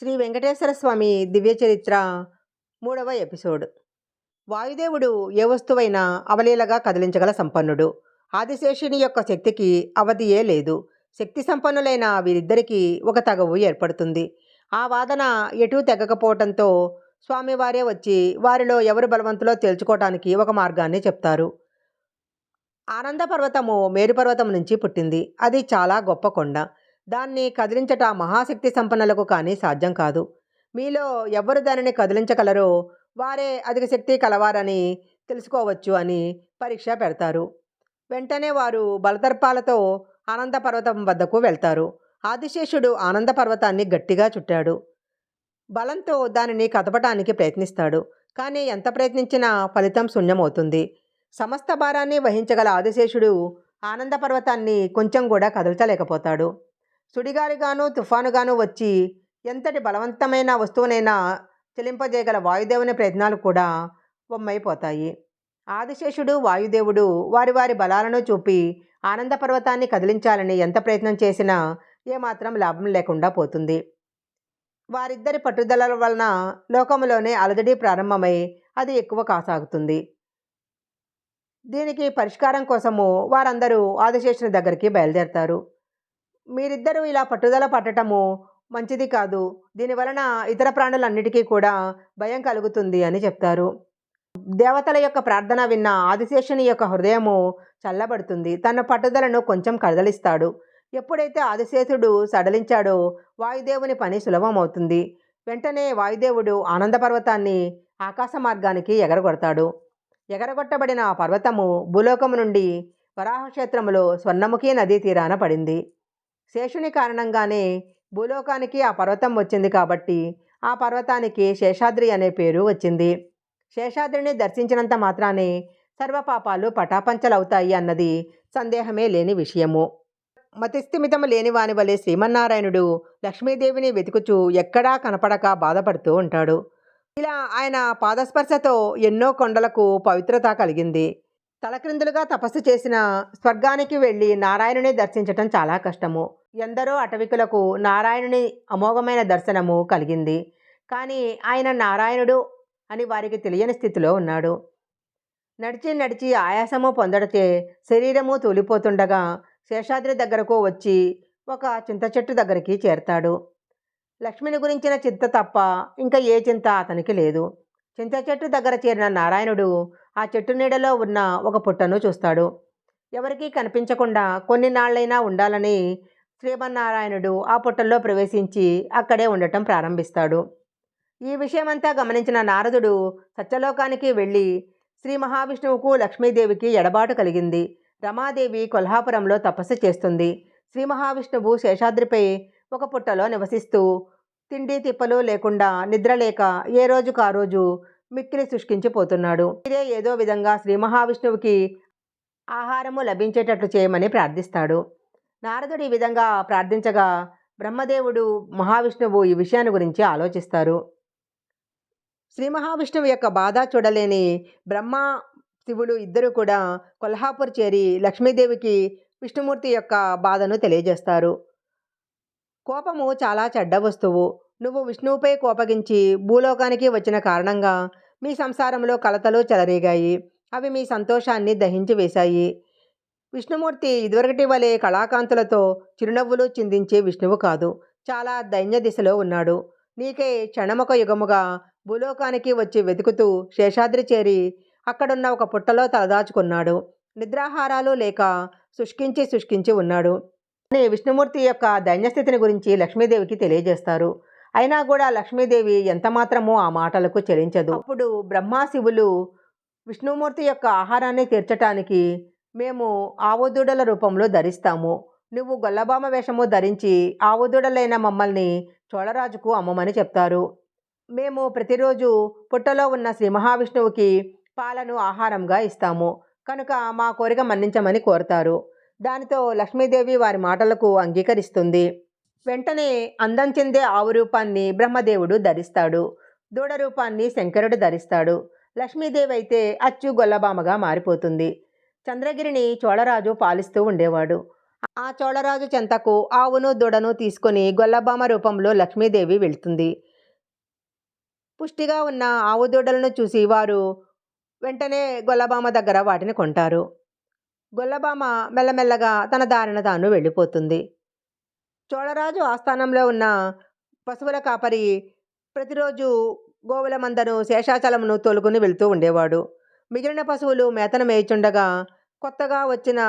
శ్రీ వెంకటేశ్వర స్వామి దివ్య చరిత్ర మూడవ ఎపిసోడ్. వాయుదేవుడు ఏ వస్తువైనా అవలీలగా కదిలించగల సంపన్నుడు. ఆదిశేషుని యొక్క శక్తికి అవధియే లేదు. శక్తి సంపన్నులైన వీరిద్దరికీ ఒక తగవు ఏర్పడుతుంది. ఆ వాదన ఎటూ తెగకపోవటంతో స్వామివారే వచ్చి వారిలో ఎవరు బలవంతులో తేల్చుకోవటానికి ఒక మార్గాన్ని చెప్తారు. ఆనంద పర్వతము మేరుపర్వతం నుంచి పుట్టింది. అది చాలా గొప్ప కొండ. దాన్ని కదిలించట మహాశక్తి సంపన్నులకు కానీ సాధ్యం కాదు. మీలో ఎవరు దానిని కదిలించగలరో వారే అధిక శక్తి కలవారని తెలుసుకోవచ్చు అని పరీక్ష పెడతారు. వెంటనే వారు బలతర్పాలతో ఆనంద పర్వతం వద్దకు వెళ్తారు. ఆదిశేషుడు ఆనంద పర్వతాన్ని గట్టిగా చుట్టాడు. బలంతో దానిని కదపటానికి ప్రయత్నిస్తాడు. కానీ ఎంత ప్రయత్నించినా ఫలితం శూన్యమవుతుంది. సమస్త భారాన్ని వహించగల ఆదిశేషుడు ఆనంద పర్వతాన్ని కొంచెం కూడా కదల్చలేకపోతాడు. సుడిగాలిగాను తుఫానుగాను వచ్చి ఎంతటి బలవంతమైన వస్తువునైనా చెలింపజేయగల వాయుదేవుని ప్రయత్నాలు కూడా బొమ్మైపోతాయి ఆదిశేషుడు వాయుదేవుడు వారి వారి బలాలను చూపి ఆనంద పర్వతాన్ని కదిలించాలని ఎంత ప్రయత్నం చేసినా ఏమాత్రం లాభం లేకుండా పోతుంది. వారిద్దరి పట్టుదలల వలన లోకములోనే అలజడి ప్రారంభమై అది ఎక్కువ కాసాగుతుంది. దీనికి పరిష్కారం కోసము వారందరూ ఆదిశేషుని దగ్గరికి బయలుదేరతారు. మీరిద్దరూ ఇలా పట్టుదల పట్టటము మంచిది కాదు. దీనివలన ఇతర ప్రాణులన్నిటికీ కూడా భయం కలుగుతుంది అని చెప్తారు. దేవతల యొక్క ప్రార్థన విన్న ఆదిశేషుని యొక్క హృదయము చల్లబడుతుంది. తన పట్టుదలను కొంచెం కదలిస్తాడు. ఎప్పుడైతే ఆదిశేషుడు సడలించాడో వాయుదేవుని పని సులభమవుతుంది. వెంటనే వాయుదేవుడు ఆనంద పర్వతాన్ని ఆకాశ మార్గానికి ఎగరగొడతాడు. ఎగరగొట్టబడిన ఆ పర్వతము భూలోకము నుండి వరాహక్షేత్రములో స్వర్ణముఖి నదీ తీరాన పడింది. శేషుని కారణంగానే భూలోకానికి ఆ పర్వతం వచ్చింది కాబట్టి ఆ పర్వతానికి శేషాద్రి అనే పేరు వచ్చింది. శేషాద్రిని దర్శించినంత మాత్రానే సర్వపాపాలు పటాపంచలవుతాయి అన్నది సందేహమే లేని విషయము. మతిస్థిమితము లేని వాని వలె శ్రీమన్నారాయణుడు లక్ష్మీదేవిని వెతుకుచూ ఎక్కడా కనపడక బాధపడుతూ ఉంటాడు. ఇలా ఆయన పాదస్పర్శతో ఎన్నో కొండలకు పవిత్రత కలిగింది. తలక్రిందులుగా తపస్సు చేసిన స్వర్గానికి వెళ్ళి నారాయణుని దర్శించటం చాలా కష్టము. ఎందరో అటవికులకు నారాయణుని అమోఘమైన దర్శనము కలిగింది. కానీ ఆయన నారాయణుడు అని వారికి తెలియని స్థితిలో ఉన్నాడు. నడిచి నడిచి ఆయాసము పొందడితే శరీరము తూలిపోతుండగా శేషాద్రి దగ్గరకు వచ్చి ఒక చింత చెట్టు దగ్గరికి చేరతాడు. లక్ష్మిని గురించిన చింత తప్ప ఇంకా ఏ చింత అతనికి లేదు. చింత చెట్టు దగ్గర చేరిన నారాయణుడు ఆ చెట్టు నీడలో ఉన్న ఒక పుట్టను చూస్తాడు. ఎవరికీ కనిపించకుండా కొన్ని నాళ్ళైనా ఉండాలని శ్రీమన్నారాయణుడు ఆ పుట్టల్లో ప్రవేశించి అక్కడే ఉండటం ప్రారంభిస్తాడు. ఈ విషయమంతా గమనించిన నారదుడు సత్యలోకానికి వెళ్ళి శ్రీ మహావిష్ణువుకు లక్ష్మీదేవికి ఎడబాటు కలిగింది. రమాదేవి కొల్హాపురంలో తపస్సు చేస్తుంది. శ్రీ మహావిష్ణువు శేషాద్రిపై ఒక పుట్టలో నివసిస్తూ తిండి తిప్పలు లేకుండా నిద్రలేక ఏ రోజుకు ఆ రోజు మిక్కిలి శుష్కించిపోతున్నాడు. ఇదే ఏదో విధంగా శ్రీ మహావిష్ణువుకి ఆహారము లభించేటట్లు చేయమని ప్రార్థిస్తాడు. నారదుడు ఈ విధంగా ప్రార్థించగా బ్రహ్మదేవుడు మహావిష్ణువు ఈ విషయాన్ని గురించి ఆలోచిస్తారు. శ్రీ మహావిష్ణువు యొక్క బాధ చూడలేని బ్రహ్మ శివుడు ఇద్దరు కూడా కొల్హాపూర్ చేరి లక్ష్మీదేవికి విష్ణుమూర్తి యొక్క బాధను తెలియజేస్తారు. కోపము చాలా చెడ్డ వస్తువు. నువ్వు విష్ణువుపై కోపగించి భూలోకానికి వచ్చిన కారణంగా మీ సంసారంలో కలతలు చెలరేగాయి. అవి మీ సంతోషాన్ని దహించి వేశాయి. విష్ణుమూర్తి ఇదివరకటి వలె కళాకాంతులతో చిరునవ్వులు చిందించే విష్ణువు కాదు. చాలా దైన్య దిశలో ఉన్నాడు. నీకే క్షణమొక యుగముగా భూలోకానికి వచ్చి వెతుకుతూ శేషాద్రి చేరి అక్కడున్న ఒక పుట్టలో తలదాచుకున్నాడు. నిద్రాహారాలు లేక శుష్కించి శుష్కించి ఉన్నాడు. అని విష్ణుమూర్తి యొక్క దైన్యస్థితిని గురించి లక్ష్మీదేవికి తెలియజేస్తారు. అయినా కూడా లక్ష్మీదేవి ఎంతమాత్రమో ఆ మాటలకు చెలించదు. అప్పుడు బ్రహ్మా శివులు విష్ణుమూర్తి యొక్క ఆహారాన్ని తీర్చటానికి మేము ఆవుదూడల రూపంలో ధరిస్తాము. నువ్వు గొల్లబామ వేషము ధరించి ఆవుదూడలైన మమ్మల్ని చోళరాజుకు అమ్మమని చెప్తారు. మేము ప్రతిరోజు పుట్టలో ఉన్న శ్రీ మహావిష్ణువుకి పాలను ఆహారంగా ఇస్తాము. కనుక మా కోరిక మన్నించమని కోరుతారు. దానితో లక్ష్మీదేవి వారి మాటలకు అంగీకరిస్తుంది. వెంటనే అందం చెందే ఆవు రూపాన్ని బ్రహ్మదేవుడు ధరిస్తాడు. దూడ రూపాన్ని శంకరుడు ధరిస్తాడు. లక్ష్మీదేవి అయితే అచ్చు గొల్లబామగా మారిపోతుంది. చంద్రగిరిని చోళరాజు పాలిస్తూ ఉండేవాడు. ఆ చోళరాజు చెంతకు ఆవును దూడను తీసుకొని గొల్లబామ రూపంలో లక్ష్మీదేవి వెళ్తుంది. పుష్టిగా ఉన్న ఆవు దూడలను చూసి వారు వెంటనే గొల్లబామ దగ్గర వాటిని కొంటారు. గొల్లబామ మెల్లమెల్లగా తన దారిన తాను వెళ్ళిపోతుంది. చోళరాజు ఆస్థానంలో ఉన్న పశువుల కాపరి ప్రతిరోజు గోవుల మందను శేషాచలమును తోలుకుని వెళ్తూ ఉండేవాడు. మిగిలిన పశువులు మేతను మేయిచుండగా కొత్తగా వచ్చిన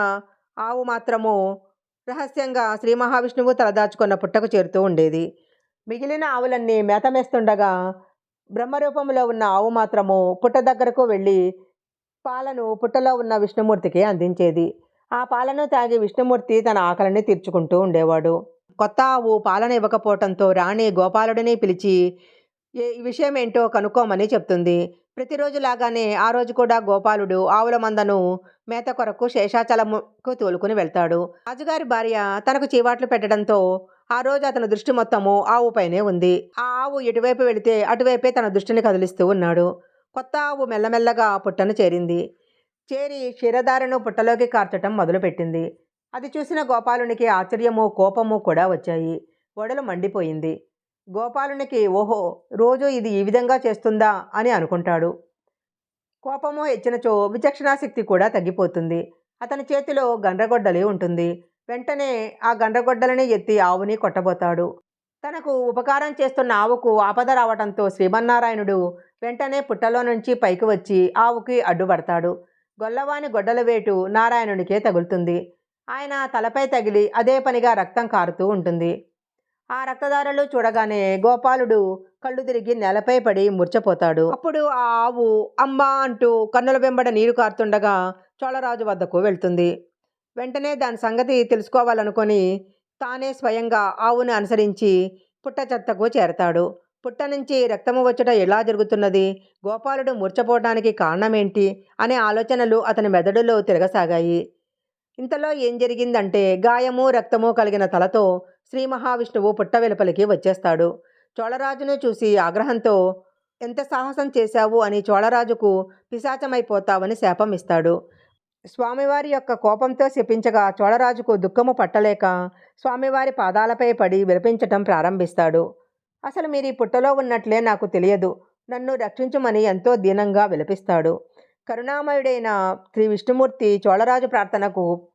ఆవు మాత్రము రహస్యంగా శ్రీ మహావిష్ణువు తలదాచుకున్న పుట్టకు చేరుతూ ఉండేది. మిగిలిన ఆవులన్నీ మేత మేస్తుండగా బ్రహ్మరూపంలో ఉన్న ఆవు మాత్రము పుట్ట దగ్గరకు వెళ్ళి పాలను పుట్టలో ఉన్న విష్ణుమూర్తికి అందించేది. ఆ పాలను తాగి విష్ణుమూర్తి తన ఆకలిని తీర్చుకుంటూ ఉండేవాడు. కొత్త ఆవు పాలన ఇవ్వకపోవటంతో రాణి గోపాలుడిని పిలిచి ఏ ఈ విషయం ఏంటో కనుక్కోమని చెప్తుంది. ప్రతిరోజు లాగానే ఆ రోజు కూడా గోపాలుడు ఆవుల మందను మేత కొరకు శేషాచలముకు తోలుకుని వెళ్తాడు. రాజుగారి భార్య తనకు చీవాట్లు పెట్టడంతో ఆ రోజు అతని దృష్టి మొత్తము ఆవుపైనే ఉంది. ఆ ఆవు ఎటువైపు వెళితే అటువైపే తన దృష్టిని కదిలిస్తూ ఉన్నాడు. కొత్త ఆవు మెల్లమెల్లగా పుట్టను చేరింది. చేరి క్షీరధారను పుట్టలోకి కార్చటం మొదలుపెట్టింది. అది చూసిన గోపాలునికి ఆశ్చర్యము కోపము కూడా వచ్చాయి. ఒడలు మండిపోయింది. గోపాలునికి ఓహో రోజు ఇది ఈ విధంగా చేస్తుందా అని అనుకుంటాడు. కోపము హెచ్చినచో విచక్షణాశక్తి కూడా తగ్గిపోతుంది. అతని చేతిలో గండ్రగొడ్డలి ఉంటుంది. వెంటనే ఆ గండ్రగొడ్డలని ఎత్తి ఆవుని కొట్టబోతాడు. తనకు ఉపకారం చేస్తున్న ఆవుకు ఆపద రావడంతో శ్రీమన్నారాయణుడు వెంటనే పుట్టలో నుంచి పైకి వచ్చి ఆవుకి అడ్డుపడతాడు గొల్లవాని గొడ్డల వేటు నారాయణునికే తగులుతుంది. ఆయన తలపై తగిలి అదే పనిగా రక్తం కారుతూ ఉంటుంది. ఆ రక్తదారులు చూడగానే గోపాలుడు కళ్ళు తిరిగి నేలపై పడి మూర్చపోతాడు. అప్పుడు ఆ ఆవు అమ్మా అంటూ కన్నుల వెంబడ నీరు కారుతుండగా చోళరాజు వద్దకు వెళ్తుంది. వెంటనే దాని సంగతి తెలుసుకోవాలనుకొని తానే స్వయంగా ఆవును అనుసరించి పుట్ట చెత్తకు చేరతాడు. పుట్ట నుంచి రక్తము వచ్చట ఎలా జరుగుతున్నది? గోపాలుడు మూర్చపోవడానికి కారణమేంటి? అనే ఆలోచనలు అతని మెదడులో తిరగసాగాయి. ఇంతలో ఏం జరిగిందంటే గాయము రక్తము కలిగిన తలతో శ్రీ మహావిష్ణువు పుట్ట వెలుపలికి వచ్చేస్తాడు. చోళరాజును చూసి ఆగ్రహంతో ఎంత సాహసం చేశావు అని చోళరాజుకు పిశాచమైపోతావని శాపం ఇస్తాడు స్వామివారి యొక్క కోపంతో శపించగా చోళరాజుకు దుఃఖము పట్టలేక స్వామివారి పాదాలపై పడి విలపించటం ప్రారంభిస్తాడు. అసలు మీరు ఈ పుట్టలో ఉన్నట్లే నాకు తెలియదు. నన్ను రక్షించమని ఎంతో దీనంగా విలపిస్తాడు. కరుణామయుడైన శ్రీ విష్ణుమూర్తి చోళరాజు ప్రార్థనకు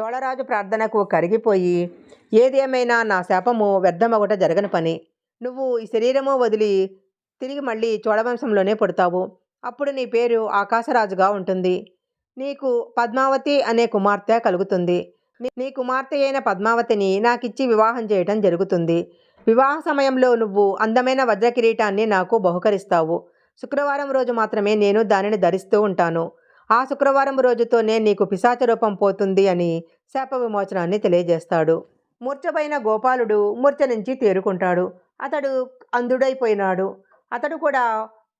చోళరాజు ప్రార్థనకు కరిగిపోయి ఏదేమైనా నా శాపము వ్యర్థమొకట జరగని పని. నువ్వు ఈ శరీరము వదిలి తిరిగి మళ్ళీ చోళవంశంలోనే పుడతావు. అప్పుడు నీ పేరు ఆకాశరాజుగా ఉంటుంది. నీకు పద్మావతి అనే కుమార్తె కలుగుతుంది. నీ- కుమార్తె అయిన పద్మావతిని నాకిచ్చి వివాహం చేయటం జరుగుతుంది. వివాహ సమయంలో నువ్వు అందమైన వజ్ర కిరీటాన్ని నాకు బహుకరిస్తావు. శుక్రవారం రోజు మాత్రమే నేను దానిని ధరిస్తూ ఉంటాను. ఆ శుక్రవారం రోజుతోనే నీకు పిశాచ రూపం పోతుంది అని శాప విమోచనాన్ని తెలియజేస్తాడు. మూర్ఛపైన గోపాలుడు మూర్ఛ నుంచి తేరుకుంటాడు. అతడు అంధుడైపోయినాడు. అతడు కూడా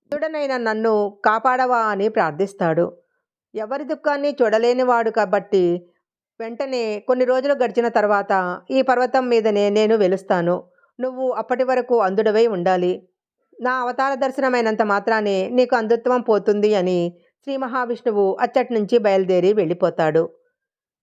అంధుడనైన నన్ను కాపాడవా అని ప్రార్థిస్తాడు. ఎవరి దుఃఖాన్ని చూడలేనివాడు కాబట్టి వెంటనే కొన్ని రోజులు గడిచిన తర్వాత ఈ పర్వతం మీదనే నేను వెలుస్తాను. నువ్వు అప్పటి వరకు అంధుడవై ఉండాలి. నా అవతార దర్శనమైనంత మాత్రానే నీకు అంధత్వం పోతుంది అని శ్రీ మహావిష్ణువు అచ్చటి నుంచి బయలుదేరి వెళ్ళిపోతాడు.